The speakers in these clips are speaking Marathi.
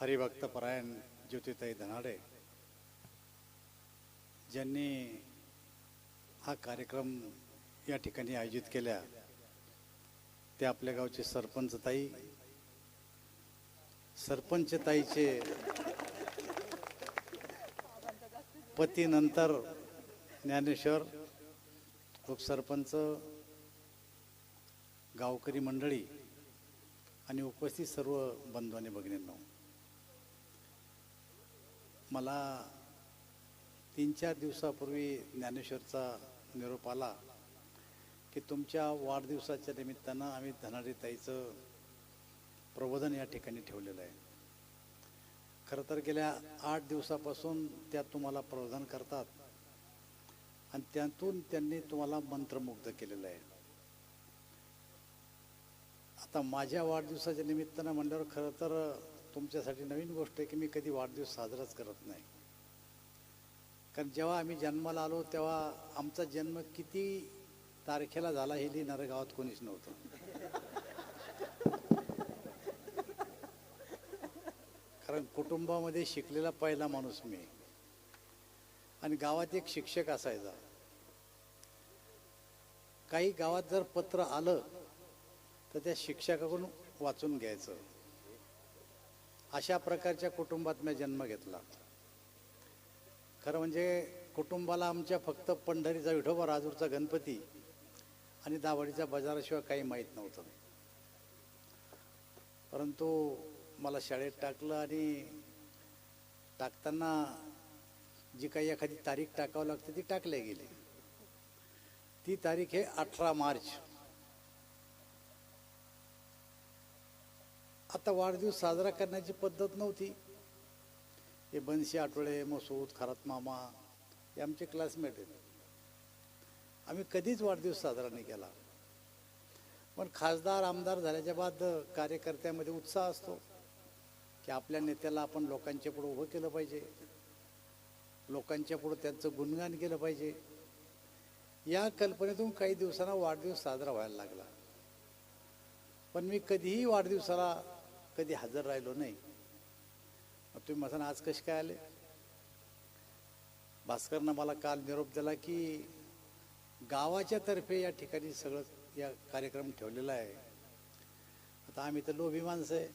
हरिभक्त परायण ज्योतिताई धनाडे ज्यांनी हा कार्यक्रम या ठिकाणी आयोजित केल्या ते आपल्या गावचे सरपंच ताई. सरपंच ताईचे पतीनंतर ज्ञानेश्वर उपसरपंच गावकरी मंडळी आणि उपस्थित सर्व बंधू आणि भगिनींनो. मला तीन चार दिवसापूर्वी ज्ञानेश्वरचा निरोप आला की तुमच्या वाढदिवसाच्या निमित्तानं आम्ही धनाडीताईचं प्रबोधन या ठिकाणी ठेवलेलं आहे. खरं तर गेल्या आठ दिवसापासून त्या तुम्हाला प्रबोधन करतात आणि त्यातून त्यांनी तुम्हाला मंत्रमुग्ध केलेलं आहे. आता माझ्या वाढदिवसाच्या निमित्तानं म्हणल्यावर खरं तर तुमच्यासाठी नवीन गोष्ट आहे की मी कधी वाढदिवस साजराच करत नाही. कारण जेव्हा आम्ही जन्माला आलो तेव्हा आमचा जन्म किती तारखेला झाला हे लिहिणारं गावात कोणीच नव्हतं. कारण कुटुंबामध्ये शिकलेला पहिला माणूस मी. आणि गावात एक शिक्षक असायचा. काही गावात जर पत्र आलं तर त्या शिक्षकाकडून वाचून घ्यायचं. अशा प्रकारच्या कुटुंबात मी जन्म घेतला. खरं म्हणजे कुटुंबाला आमच्या फक्त पंढरीचा विठोबा राजूरचा गणपती आणि दावडीचा बाजाराशिवाय काही माहीत नव्हतं. परंतु मला शाळेत टाकलं आणि टाकताना जी काही एखादी तारीख टाकावं लागते ती टाकल्या गेली. ती तारीख आहे अठरा मार्च. आता वाढदिवस साजरा करण्याची पद्धत नव्हती. हे बनशी आठवडे मसूद खरात मामा हे आमचे क्लासमेट आहेत. आम्ही कधीच वाढदिवस साजरा नाही केला. पण खासदार आमदार झाल्याच्या बाद कार्यकर्त्यामध्ये उत्साह असतो की आपल्या नेत्याला आपण लोकांच्या पुढे उभं केलं पाहिजे. लोकांच्या पुढं त्यांचं गुणगान केलं पाहिजे. या कल्पनेतून काही दिवसांना वाढदिवस साजरा व्हायला लागला. पण मी कधीही वाढदिवसाला कधी हजर राहिलो नाही. मग तुम्ही म्हणा आज कसे काय आले? भास्करनं मला काल निरोप दिला की गावाच्या तर्फे या ठिकाणी सगळं या कार्यक्रम ठेवलेला आहे. आता आम्ही तर लोभी माणसं आहे.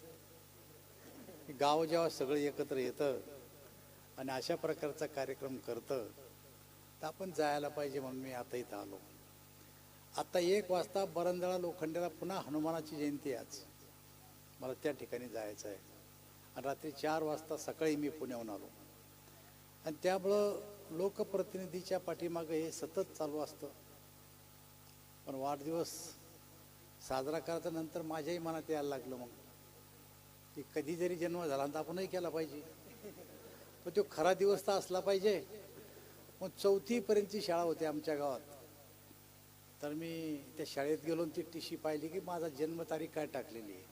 की गाव जेव्हा सगळं एकत्र येतं आणि अशा प्रकारचा कार्यक्रम करतं तर आपण जायला पाहिजे म्हणून मी आता इथं आलो. आता एक वाजता बरंदळा लोखंडेला पुन्हा हनुमानाची जयंती आहे आज. मला त्या ठिकाणी जायचं आहे. आणि रात्री चार वाजता सकाळी मी पुण्याहून आलो. आणि त्यामुळं लोकप्रतिनिधीच्या पाठीमागं हे सतत चालू असतं. पण वाढदिवस साजरा करायचा नंतर माझ्याही मनात यायला लागलं मग. की कधी जरी जन्म झाला तर आपणही केला पाहिजे. पण तो खरा दिवस तर असला पाहिजे. मग चौथीपर्यंतची शाळा होती आमच्या गावात. तर मी त्या शाळेत गेलो ती ती टिशी पाहिली की माझा जन्मतारीख काय टाकलेली आहे.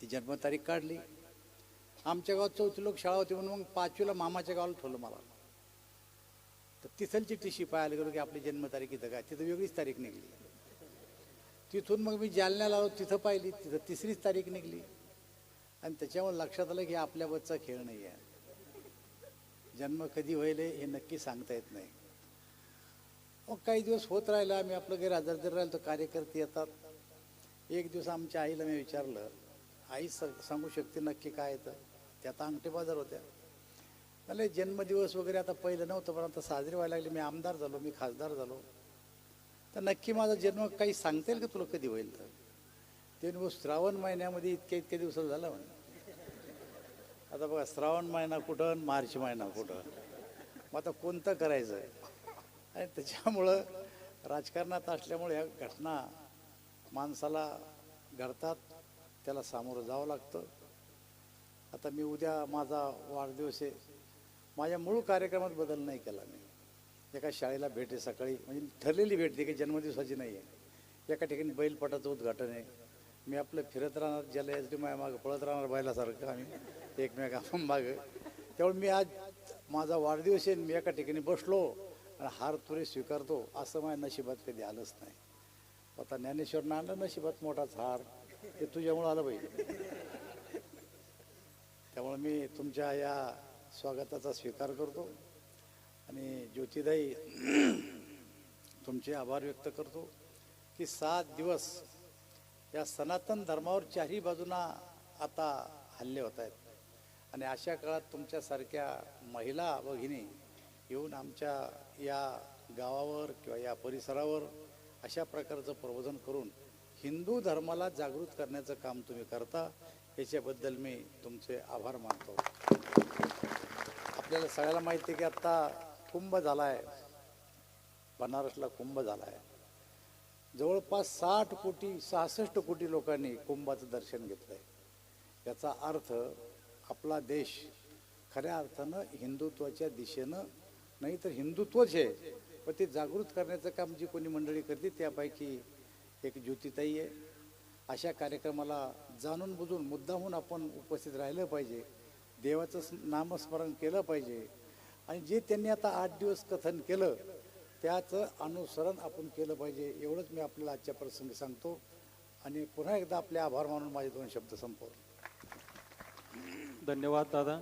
ती जन्मतारीख काढली. आमच्या गावात चौथी लोक शाळा होती म्हणून मग पाचवीला मामाच्या गावाला ठेवलं मला. तर तिथलची टिशी पाहायला गेलो की आपली जन्मतारीख इथं काय? तिथं वेगळीच तारीख निघली. तिथून मग मी जालन्याला आलो तिथं पाहिली. तिथं तिसरीच तारीख निघली. आणि त्याच्यामुळे लक्षात आलं की आपल्याबद्दचा खेळ नाही आहे. जन्म कधी होईल हे नक्की सांगता येत नाही. मग काही दिवस होत राहिलं आम्ही आपलं गैरहजर जर राहिलो तर कार्यकर्ते येतात. एक दिवस आमच्या आईला मी विचारलं आई स सांगू शकते नक्की काय येतं त्या आता अंगठे बाजार होत्या. मला जन्मदिवस वगैरे आता पहिलं नव्हतं पण आता साजरे व्हायला लागले. मी आमदार झालो मी खासदार झालो. तर नक्की माझा जन्म काही सांगता येईल का तुला? कधी होईल तर? ते नको हो, श्रावण महिन्यामध्ये इतक्या इतक्या दिवसात झालं म्हणे. आता बघा श्रावण महिना कुठं मार्च महिना कुठं? मग आता कोणतं करायचं आहे? आणि त्याच्यामुळं राजकारणात असल्यामुळे ह्या घटना माणसाला घडतात त्याला सामोरं जावं लागतं. आता मी उद्या माझा वाढदिवस आहे. माझ्या मूळ कार्यक्रमात बदल नाही केला मी. एका शाळेला भेट आहे सकाळी. म्हणजे ठरलेली भेट ती काही जन्मदिवसाची नाही आहे. एका ठिकाणी बैलपटाचं उद्घाटन आहे. मी आपलं फिरत राहणार ज्याला यासाठी माझ्या मागं पळत राहणार बैलासारखं आम्ही एकमेका मागं. त्यामुळे मी आज माझा वाढदिवस आहे मी एका ठिकाणी बसलो आणि हार तुरे स्वीकारतो असं माझ्या नशिबात कधी आलंच नाही. आता ज्ञानेश्वरनं आणलं नशिबात मोठा झाड ते तुझ्यामुळं आलं पाहिजे त्यामुळे मी तुमच्या या स्वागताचा स्वीकार करतो आणि ज्योतिदाई तुमचे आभार व्यक्त करतो की सात दिवस या सनातन धर्मावर चारही बाजूना आता हल्ले होत आहेत. आणि अशा काळात तुमच्यासारख्या महिला भगिनी येऊन आमच्या या गावावर किंवा या परिसरावर अशा प्रकारचं प्रबोधन करून हिंदू धर्माला जागृत करण्याचं काम तुम्ही करता याच्याबद्दल मी तुमचे आभार मानतो. आपल्याला सगळ्याला माहिती आहे की आत्ता कुंभ झाला आहे बनारसला कुंभ झाला आहे जवळपास साठ कोटी सहासष्ट कोटी लोकांनी कुंभाचं दर्शन घेतलं आहे याचा अर्थ आपला देश खऱ्या अर्थानं हिंदुत्वाच्या दिशेनं नाही तर हिंदुत्वच आहे. पण ते जागृत करण्याचं काम जी कोणी मंडळी करते त्यापैकी एक ज्योतिताई आहे. अशा कार्यक्रमाला जाणून बुजून मुद्दाहून आपण उपस्थित राहिलं पाहिजे. देवाचं नामस्मरण केलं पाहिजे. आणि जे त्यांनी आता आठ दिवस कथन केलं त्याचं अनुसरण आपण केलं पाहिजे एवढंच मी आपल्याला आजच्या प्रसंगी सांगतो. आणि पुन्हा एकदा आपले आभार मानून माझे दोन शब्द संपवले धन्यवाद दादा.